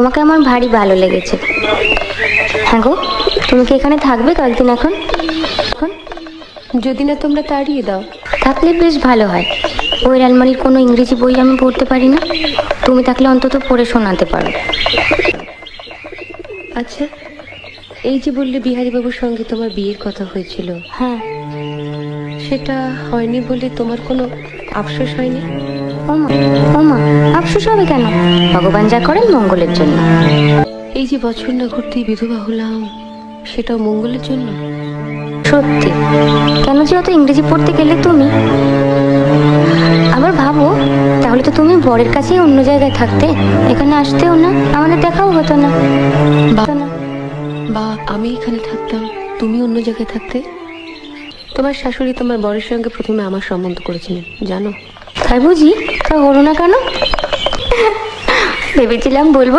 তোমাকে আমার ভারী ভালো লেগেছে। হ্যাঁ গো তুমি কি এখানে থাকবে কয়েকদিন এখন? এখন? যদি না তোমরা তাড়িয়ে দাও। থাকলে বেশ ভালো হয়। ওই আলমারির কোনো ইংরেজি বই আমি পড়তে পারি না। তুমি থাকলে অন্তত পড়ে শোনাতে পারো। আচ্ছা এই যে বললে বিহারীবাবুর সঙ্গে তোমার বিয়ের কথা হয়েছিল। হ্যাঁ। সেটা হয়নি বলে তোমার কোনো আফসোস হয়নি? ওমা ওমা। আফসোস হবে কেন? ভগবান যা করেন মঙ্গলের জন্য। এই যে বছর না ঘুরতেই বিধবা হলাম সেটাও মঙ্গলের জন্য? সত্যি। কেন যে অত ইংরেজি পড়তে গেলে তুমি? আবার ভাবো তাহলে তো তুমি বরের কাছেই অন্য জায়গায় থাকতে এখানে আসতেও না আমাদের দেখাও হতো না। বা হতো না। বা আমি এখানে থাকতাম তুমি অন্য জায়গায় থাকতে? তোমার শাশুড়ি তোমার বরের সঙ্গে প্রথমে আমার সম্বন্ধ করেছিলেন জানো? তাই বুঝি? তা হলো না কেন? ভেবেছিলাম বলব।